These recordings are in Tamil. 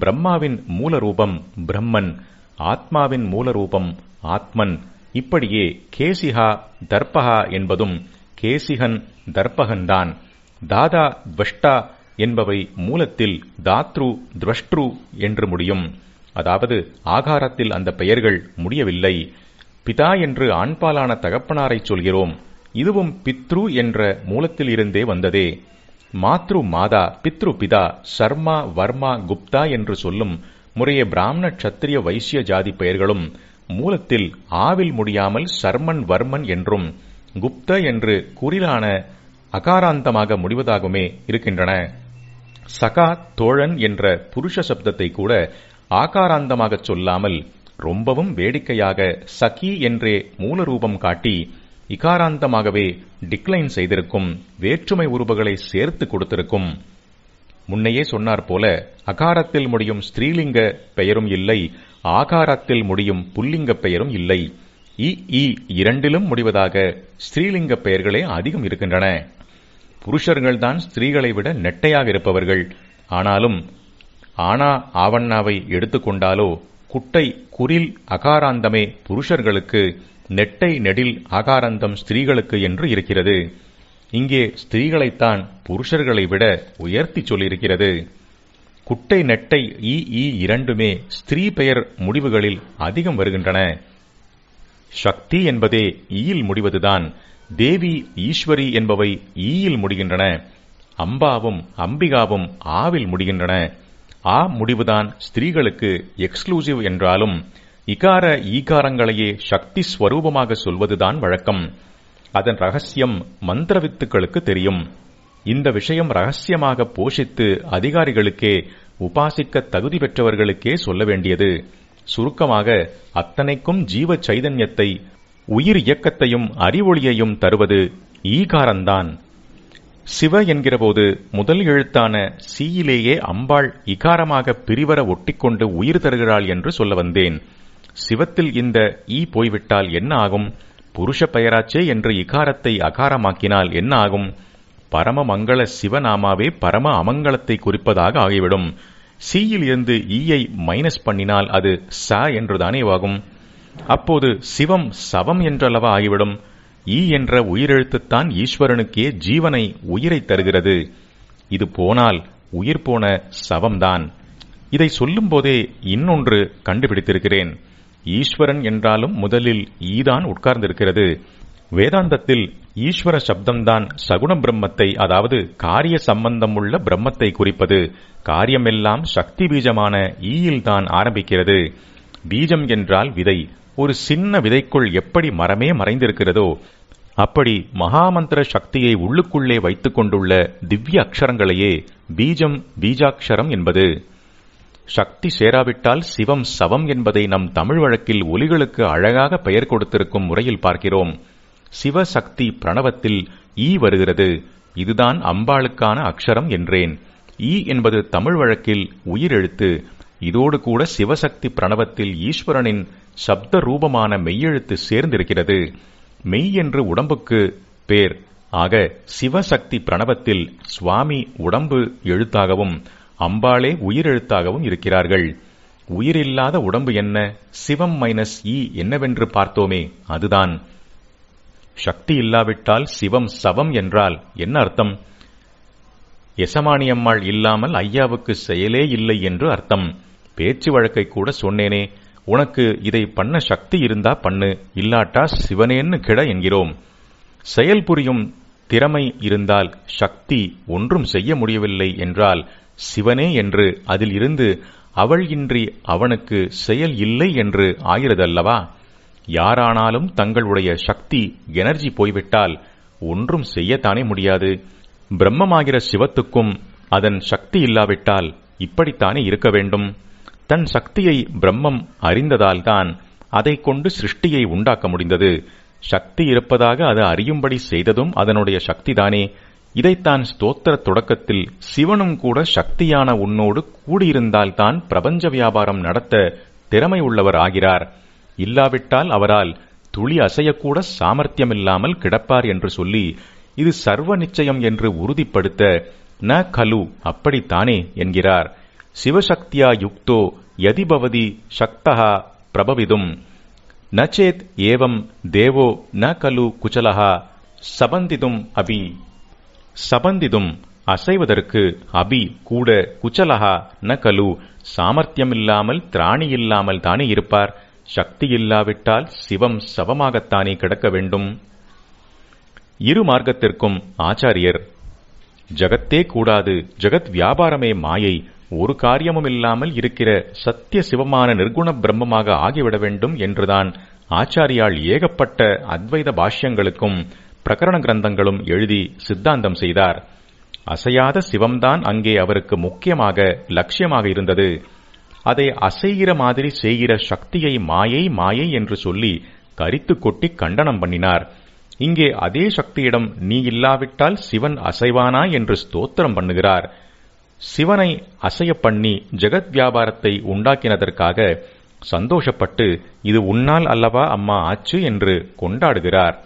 பிரம்மாவின் மூலரூபம் பிரம்மன் ஆத்மாவின் மூலரூபம் ஆத்மன். இப்படியே கேசிஹா தர்பகா என்பதும் கேசிகன் தர்பகன்தான் தாதா துவஷ்டா என்பவை மூலத்தில் தாத்ரு துவஷ்ட்ரு என்று முடியும். அதாவது ஆகாரத்தில் அந்த பெயர்கள் முடியவில்லை. பிதா என்று ஆண்பாலான தகப்பனாரை சொல்கிறோம். இதுவும் பித்ரு என்ற மூலத்தில் இருந்தே வந்ததே. மாத்ரு மாதா பித்ரு பிதா சர்மா வர்மா குப்தா என்று சொல்லும் முறையே பிராமண க்ஷத்திரிய வைசிய ஜாதி பெயர்களும் மூலத்தில் ஆவில் முடியாமல் சர்மன் வர்மன் என்றும் குப்த என்று குறிலான அகாராந்தமாக முடிவதாகவுமே இருக்கின்றன. சகா தோழன் என்ற புருஷ சப்தத்தை கூட ஆகாராந்தமாக சொல்லாமல் ரொம்பவும் வேடிக்கையாக சகி என்றே மூலரூபம் காட்டி இகாராந்தமாகவே டிக்ளைன் செய்திருக்கும் வேற்றுமை உருபுகளை சேர்த்து கொடுத்திருக்கும். முன்னையே சொன்னார் போல அகாரத்தில் முடியும் ஸ்திரீலிங்க பெயரும் இல்லை ஆகாரத்தில் முடியும் புல்லிங்க பெயரும் இல்லை. இ இ இரண்டிலும் முடிவதாக ஸ்திரீலிங்க பெயர்களே அதிகம் இருக்கின்றன. புருஷர்கள்தான் ஸ்திரீகளை விட நெட்டையாக இருப்பவர்கள். ஆனாலும் ஆனா ஆவண்ணாவை எடுத்துக்கொண்டாலோ குட்டை குரில் அகாராந்தமே புருஷர்களுக்கு நெட்டை நெடில் ஆகாரந்தம் ஸ்திரீகளுக்கு என்று இருக்கிறது. இங்கே ஸ்திரீகளைத்தான் புருஷர்களை விட உயர்த்தி சொல்லியிருக்கிறது. குட்டை நெட்டை ஈ ஈ இரண்டுமே ஸ்திரீ பெயர் முடிவுகளில் அதிகம் வருகின்றன. சக்தி என்பதே ஈயில் முடிவதுதான். தேவி ஈஸ்வரி என்பவை ஈயில் முடிகின்றன. அம்பாவும் அம்பிகாவும் ஆவில் முடிகின்றன. ஆ முடிவுதான் ஸ்திரீகளுக்கு எக்ஸ்க்ளூசிவ் என்றாலும் இகார ஈகாரங்களையே சக்தி ஸ்வரூபமாக சொல்வதுதான் வழக்கம். அதன் ரகசியம் மந்திர வித்துக்களுக்கு தெரியும். இந்த விஷயம் ரகசியமாக போஷித்து அதிகாரிகளுக்கே உபாசிக்க தகுதி பெற்றவர்களுக்கே சொல்ல வேண்டியது. சுருக்கமாக அத்தனைக்கும் ஜீவ சைதன்யத்தை உயிர் இயக்கத்தையும் அறிவொளியையும் தருவது ஈகாரந்தான். சிவ என்கிறபோது முதல் எழுத்தான சீயிலேயே அம்பாள் இகாரமாக பிரிவர ஒட்டிக்கொண்டு உயிர் தருகிறாள் என்று சொல்ல வந்தேன். சிவத்தில் இந்த ஈ போய்விட்டால் என்ன ஆகும்? புருஷ பெயராச்சே என்று இகாரத்தை அகாரமாக்கினால் என்ன ஆகும்? பரம மங்கள சிவநாமாவே பரம அமங்கலத்தை குறிப்பதாக ஆகிவிடும். சியில் இருந்து ஈயை மைனஸ் பண்ணினால் அது ச என்றுதானே ஆகும். அப்போது சிவம் சவம் என்றளவா ஆகிவிடும். ஈ என்ற உயிரெழுத்துத்தான் ஈஸ்வரனுக்கே ஜீவனை உயிரை தருகிறது. இது போனால் உயிர் போன சவம்தான். இதை சொல்லும்போதே இன்னொன்று கண்டுபிடித்திருக்கிறேன். ஈஸ்வரன் என்றாலும் முதலில் ஈதான் உட்கார்ந்திருக்கிறது. வேதாந்தத்தில் ஈஸ்வர சப்தம்தான் சகுண பிரம்மத்தை அதாவது காரிய சம்பந்தம் உள்ள பிரம்மத்தை குறிப்பது. காரியமெல்லாம் சக்தி பீஜமான ஈயில்தான் ஆரம்பிக்கிறது. பீஜம் என்றால் விதை. ஒரு சின்ன விதைக்குள் எப்படி மரமே மறைந்திருக்கிறதோ அப்படி மகாமந்திர சக்தியை உள்ளுக்குள்ளே வைத்துக் கொண்டுள்ள திவ்ய அக்ஷரங்களையே பீஜம் பீஜாட்சரம் என்பது. சக்தி சேராவிட்டால் சிவம் சவம் என்பதை நம் தமிழ் வழக்கில் ஒலிகளுக்கு அழகாக பெயர் கொடுத்திருக்கும் முறையில் பார்க்கிறோம். சிவசக்தி பிரணவத்தில் ஈ வருகிறது. இதுதான் அம்பாளுக்கான அக்ஷரம் என்றேன். ஈ என்பது தமிழ் வழக்கில் உயிரெழுத்து. இதோடு கூட சிவசக்தி பிரணவத்தில் ஈஸ்வரனின் சப்த ரூபமான மெய்யெழுத்து சேர்ந்திருக்கிறது. மெய் என்று உடம்புக்கு பேர். ஆக சிவசக்தி பிரணவத்தில் சுவாமி உடம்பு எழுத்தாகவும் அம்பாளே உயிரெழுத்தாகவும் இருக்கிறார்கள். உயிரில்லாத உடம்பு என்ன? சிவம் மைனஸ் இ என்னவென்று பார்த்தோமே அதுதான். சக்தி இல்லாவிட்டால் சிவம் சவம் என்றால் என்ன அர்த்தம்? எசமானியம்மாள் இல்லாமல் ஐயாவுக்கு செயலே இல்லை என்று அர்த்தம். பேச்சு வழக்கை கூட சொன்னேனே உனக்கு இதை பண்ண சக்தி இருந்தா பண்ணு இல்லாட்டா சிவனேன்னு கிட என்கிறோம். செயல் புரியும் திறமை இருந்தால் சக்தி ஒன்றும் செய்ய முடியவில்லை என்றால் சிவனே என்று அதில் இருந்து அவள் இன்றி அவனுக்கு செயல் இல்லை என்று ஆகிறதல்லவா யாரானாலும் தங்களுடைய சக்தி எனர்ஜி போய்விட்டால் ஒன்றும் செய்யத்தானே முடியாது. பிரம்மமாகிற சிவத்துக்கும் அதன் சக்தி இல்லாவிட்டால் இப்படித்தானே இருக்க வேண்டும்? தன் சக்தியை பிரம்மம் அறிந்ததால்தான் அதை கொண்டு சிருஷ்டியை உண்டாக்க முடிந்தது. சக்தி இருப்பதாக அது அறியும்படி செய்ததும் அதனுடைய சக்திதானே. இதைத்தான் ஸ்தோத்திர தொடக்கத்தில் சிவனும் கூட சக்தியான உன்னோடு கூடியிருந்தால்தான் பிரபஞ்ச வியாபாரம் நடத்த திறமை உள்ளவர் ஆகிறார். இல்லாவிட்டால் அவரால் துளி அசையக்கூட சாமர்த்தியமில்லாமல் கிடப்பார் என்று சொல்லி இது சர்வ நிச்சயம் என்று உறுதிப்படுத்த ந கலு அப்படித்தானே என்கிறார். சிவசக்தியா யுக்தோ யதிபவதி பிரபவிதும். நச்சேத் ஏவம் தேவோ ந கலு குச்சலஹா சபந்திதும் அபி. சபந்திதும் அசைவதற்கு அபி கூட குச்சலஹா ந கலு. சாமர்த்தியமில்லாமல் திராணி இல்லாமல் தானே இருப்பார். சக்தி இல்லாவிட்டால் சிவம் சவமாகத்தானே கிடக்க வேண்டும். இரு மார்க்கத்திற்கும் ஆச்சாரியர். ஜகத்தே கூடாது ஜகத் வியாபாரமே மாயை. ஒரு காரியமும் இல்லாமல் இருக்கிற சத்திய சிவமான நிர்குண பிரம்மமாக ஆகிவிட வேண்டும் என்றுதான் ஆச்சாரியால் ஏகப்பட்ட அத்வைத பாஷ்யங்களுக்கும் பிரகரண கிரந்தங்களும் எழுதி சித்தாந்தம் செய்தார். அசையாத சிவம்தான் அங்கே அவருக்கு முக்கியமாக லட்சியமாக இருந்தது. அதை அசைகிற மாதிரி செய்கிற சக்தியை மாயை மாயை என்று சொல்லி கரித்து கொட்டி கண்டனம் பண்ணினார். இங்கே அதே சக்தியிடம் நீ இல்லாவிட்டால் சிவன் அசைவானா என்று ஸ்தோத்திரம் பண்ணுகிறார். சிவனை அசைய பண்ணி ஜெகத் வியாபாரத்தை உண்டாக்கினதற்காக சந்தோஷப்பட்டு இது உன்னால் அல்லவா அம்மா ஆச்சு? என்று கொண்டாடுகிறார்.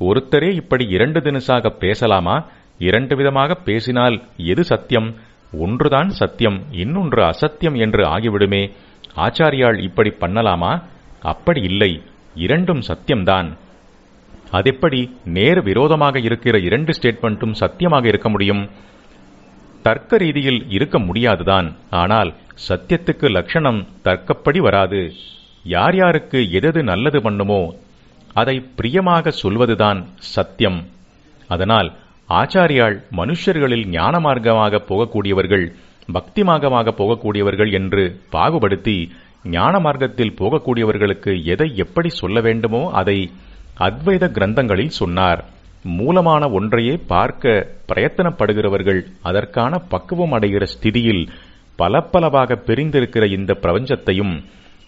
ஒருத்தரே இப்படி இரண்டு தினசாக பேசலாமா? இரண்டு விதமாக பேசினால் எது சத்தியம்? ஒன்றுதான் சத்தியம் இன்னொன்று அசத்தியம் என்று ஆகிவிடுமே. ஆச்சாரியால் இப்படி பண்ணலாமா? அப்படி இல்லை இரண்டும் சத்தியம்தான். அதெப்படி நேர் விரோதமாக இருக்கிற இரண்டு ஸ்டேட்மெண்ட்டும் சத்தியமாக இருக்க முடியும்? தர்க்க ரீதியில் இருக்க முடியாதுதான் ஆனால் சத்தியத்துக்கு லட்சணம் தர்க்கப்படி வராது. யார் யாருக்கு எதது நல்லது பண்ணுமோ அதை பிரியமாக சொல்வதுதான் சத்தியம். அதனால் ஆச்சாரியால் மனுஷர்களில் ஞான மார்க்கமாக போகக்கூடியவர்கள் பக்தி மார்க்கமாக போகக்கூடியவர்கள் என்று பாகுபடுத்தி ஞான மார்க்கத்தில் போகக்கூடியவர்களுக்கு எதை எப்படி சொல்ல வேண்டுமோ அதை அத்வைத கிரந்தங்களில் சொன்னார். மூலமான ஒன்றையே பார்க்க பிரயத்தனப்படுகிறவர்கள் அதற்கான பக்குவம் அடைகிற ஸ்திதியில் பல பலவாக பிரிந்திருக்கிற இந்த பிரபஞ்சத்தையும்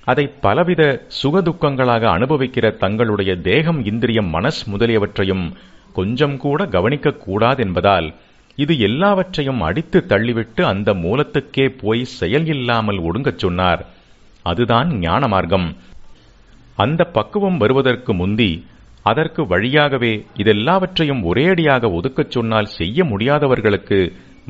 அதை பலவித சுகதுக்கங்களாக அனுபவிக்கிற தங்களுடைய தேகம் இந்திரியம் மனஸ் முதலியவற்றையும் கொஞ்சம் கூட கவனிக்க கூடாதென்பதால் இது எல்லாவற்றையும் அடித்து தள்ளிவிட்டு அந்த மூலத்துக்கே போய் செயல் இல்லாமல் ஒடுங்கச் சொன்னார். அதுதான் ஞான மார்க்கம். அந்த பக்குவம் வருவதற்கு முந்தி அதற்கு வழியாகவே இதெல்லாவற்றையும் ஒரேடியாக ஒதுக்கச் சொன்னால் செய்ய முடியாதவர்களுக்கு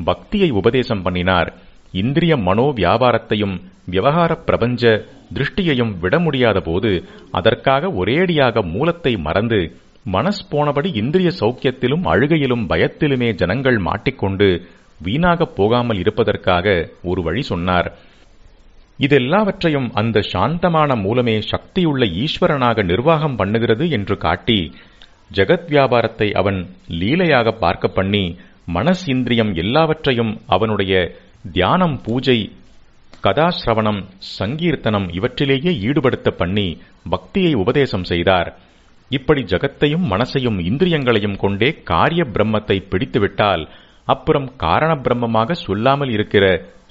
பக்தியை உபதேசம் பண்ணினார். இந்திரிய மனோ வியாபாரத்தையும் விவகார பிரபஞ்ச திருஷ்டியையும் விட முடியாத போது அதற்காக ஒரேடியாக மூலத்தை மறந்து மனஸ் போனபடி இந்திரிய சௌக்கியத்திலும் அழுகையிலும் பயத்திலுமே ஜனங்கள் மாட்டிக்கொண்டு வீணாகப் போகாமல் இருப்பதற்காக ஒரு வழி சொன்னார். இதெல்லாவற்றையும் அந்த சாந்தமான மூலமே சக்தியுள்ள ஈஸ்வரனாக நிர்வாகம் பண்ணுகிறது என்று காட்டி ஜெகத் வியாபாரத்தை அவன் லீலையாக பார்க்க பண்ணி மனஸ் இந்திரியம் எல்லாவற்றையும் அவனுடைய தியானம் பூஜை கதாசிரவணம் சங்கீர்த்தனம் இவற்றிலேயே ஈடுபடுத்த பண்ணி பக்தியை உபதேசம் செய்தார். இப்படி ஜகத்தையும் மனசையும் இந்திரியங்களையும் கொண்டே காரிய பிரம்மத்தை பிடித்துவிட்டால் அப்புறம் காரண பிரம்மமாக சொல்லாமல் இருக்கிற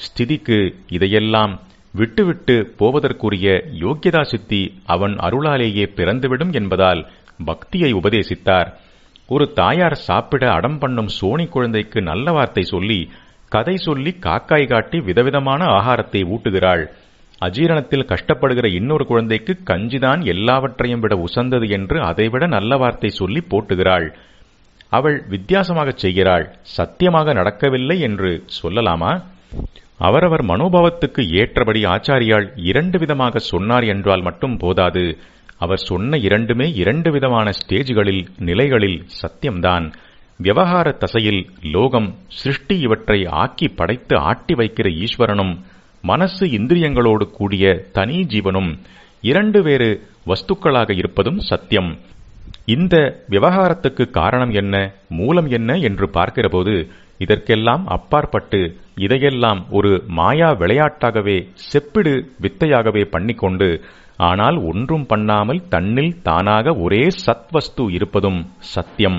ஸ்திதிக்கு இதையெல்லாம் விட்டுவிட்டு போவதற்குரிய யோக்கியதா சித்தி அவன் அருளாலேயே பிறந்துவிடும் என்பதால் பக்தியை உபதேசித்தார். ஒரு தாயார் சாப்பிட அடம் பண்ணும் சோனி குழந்தைக்கு நல்ல வார்த்தை சொல்லி கதை சொல்லி காக்காய் காட்டி விதவிதமான ஆகாரத்தை ஊட்டுகிறாள். அஜீரணத்தில் கஷ்டப்படுகிற இன்னொரு குழந்தைக்கு கஞ்சிதான் எல்லாவற்றையும் விட உசந்தது என்று அதைவிட நல்ல வார்த்தை சொல்லி போட்டுகிறாள். அவள் வித்தியாசமாகச் செய்கிறாள். சத்தியமாக நடக்கவில்லை என்று சொல்லலாமா? அவரவர் மனோபாவத்துக்கு ஏற்றபடி ஆச்சாரியால் இரண்டு விதமாக சொன்னார் என்றால் மட்டும் போதாது. அவர் சொன்ன இரண்டுமே இரண்டு விதமான ஸ்டேஜ்களில் நிலைகளில் சத்தியம்தான். விவகார தசையில் லோகம் சிருஷ்டி இவற்றை ஆக்கி படைத்து ஆட்டி வைக்கிற ஈஸ்வரனும் மனசு இந்திரியங்களோடு கூடிய தனி ஜீவனும் இரண்டு வேறு வஸ்துக்களாக இருப்பதும் சத்தியம். இந்த விவகாரத்துக்கு காரணம் என்ன மூலம் என்ன என்று பார்க்கிறபோது இதற்கெல்லாம் அப்பாற்பட்டு இதையெல்லாம் ஒரு மாயா விளையாட்டாகவே செப்பிடு வித்தையாகவே பண்ணிக்கொண்டு ஆனால் ஒன்றும் பண்ணாமல் தன்னில் தானாக ஒரே சத்வஸ்து இருப்பதும் சத்தியம்.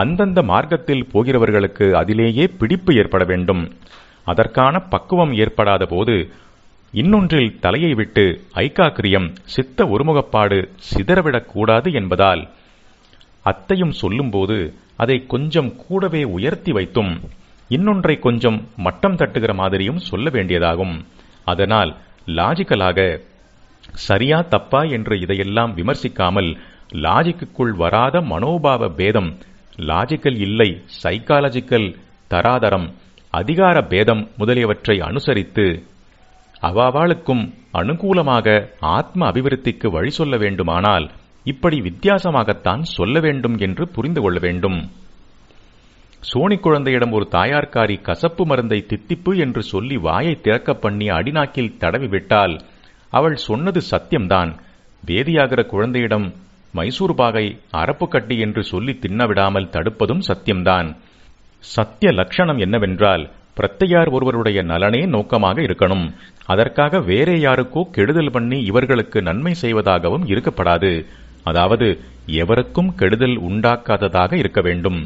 அந்தந்த மார்க்கத்தில் போகிறவர்களுக்கு அதிலேயே பிடிப்பு ஏற்பட வேண்டும். அதற்கான பக்குவம் ஏற்படாத போது இன்னொன்றில் தலையை விட்டு ஐக்காக்கிரியம் சித்த ஒருமுகப்பாடு சிதறவிடக்கூடாது என்பதால் அத்தையும் சொல்லும்போது அதை கொஞ்சம் கூடவே உயர்த்தி வைத்தும் இன்னொன்றை கொஞ்சம் மட்டம் தட்டுகிற மாதிரியும் சொல்ல வேண்டியதாகும். அதனால் லாஜிக்கலாக சரியா தப்பா என்று இதையெல்லாம் விமர்சிக்காமல் லாஜிக்குள் வராத மனோபாவ பேதம் லாஜிக்கல் இல்லை சைக்காலஜிக்கல் தராதரம் அதிகார பேதம் முதலியவற்றை அனுசரித்து அவாவாளுக்கும் அனுகூலமாக ஆத்ம அபிவிருத்திக்கு வழி சொல்ல வேண்டுமானால் இப்படி வித்தியாசமாகத்தான் சொல்ல வேண்டும் என்று புரிந்து கொள்ள வேண்டும். சோனி குழந்தையிடம் ஒரு தாயார்காரி கசப்பு மருந்தை தித்திப்பு என்று சொல்லி வாயை திறக்க பண்ணி அடிநாக்கில் தடவி விட்டால் அவள் சொன்னது சத்தியம்தான். வேதியாகிற குழந்தையிடம் மைசூர் பாகை அரப்புக்கட்டி என்று சொல்லி தின்னவிடாமல் தடுப்பதும் சத்தியம்தான். சத்திய லட்சணம் என்னவென்றால் பிரத்தையார் ஒருவருடைய நலனே நோக்கமாக இருக்கணும். அதற்காக வேறே யாருக்கோ கெடுதல் பண்ணி இவர்களுக்கு நன்மை செய்வதாகவும் இருக்கப்படாது. அதாவது எவருக்கும் கெடுதல் உண்டாக்காததாக இருக்க வேண்டும்.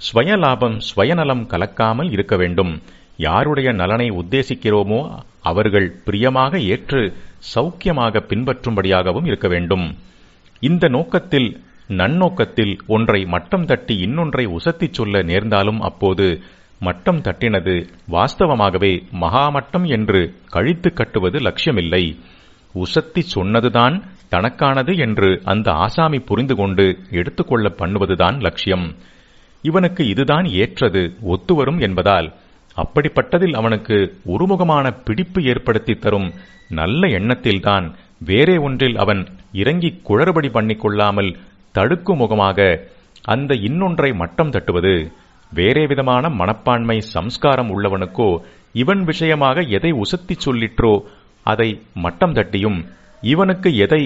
ஸ்வயலாபம் ஸ்வயநலம் கலக்காமல் இருக்க வேண்டும். யாருடைய நலனை உத்தேசிக்கிறோமோ அவர்கள் பிரியமாக ஏற்று சௌக்கியமாக பின்பற்றும்படியாகவும் இருக்க வேண்டும். இந்த நோக்கத்தில் நன்னோக்கத்தில் ஒன்றை மட்டம் தட்டி இன்னொன்றை உசத்திச் சொல்ல நேர்ந்தாலும் அப்போது மட்டம் தட்டினது வாஸ்தவமாகவே மகாமட்டம் என்று கழித்து கட்டுவது லட்சியமில்லை. உசத்தி சொன்னதுதான் தனக்கானது என்று அந்த ஆசாமி புரிந்து கொண்டு எடுத்துக்கொள்ள பண்ணுவதுதான் லட்சியம். இவனுக்கு இதுதான் ஏற்றது ஒத்துவரும் என்பதால் அப்படிப்பட்டதில் அவனுக்கு ஒருமுகமான பிடிப்பு ஏற்படுத்தி தரும் நல்ல எண்ணத்தில்தான் வேறே ஒன்றில் அவன் இறங்கி குளறுபடி பண்ணிக் கொள்ளாமல் தடுக்கும் முகமாக அந்த இன்னொன்றை மட்டம் தட்டுவது. வேறே விதமான மனப்பான்மை சம்ஸ்காரம் உள்ளவனுக்கோ இவன் விஷயமாக எதை உசத்தி சொல்லிற்றோ அதை மட்டம் தட்டியும் இவனுக்கு எதை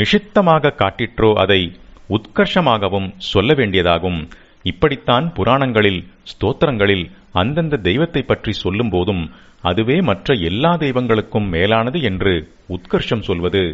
நிஷித்தமாக காட்டிற்றோ அதை உத்கர்ஷமாகவும் சொல்ல வேண்டியதாகும். இப்படித்தான் புராணங்களில் ஸ்தோத்திரங்களில் அந்தந்த தெய்வத்தை பற்றி சொல்லும் போதும் அதுவே மற்ற எல்லா தெய்வங்களுக்கும் மேலானது என்று உத்கர்ஷம் சொல்வது.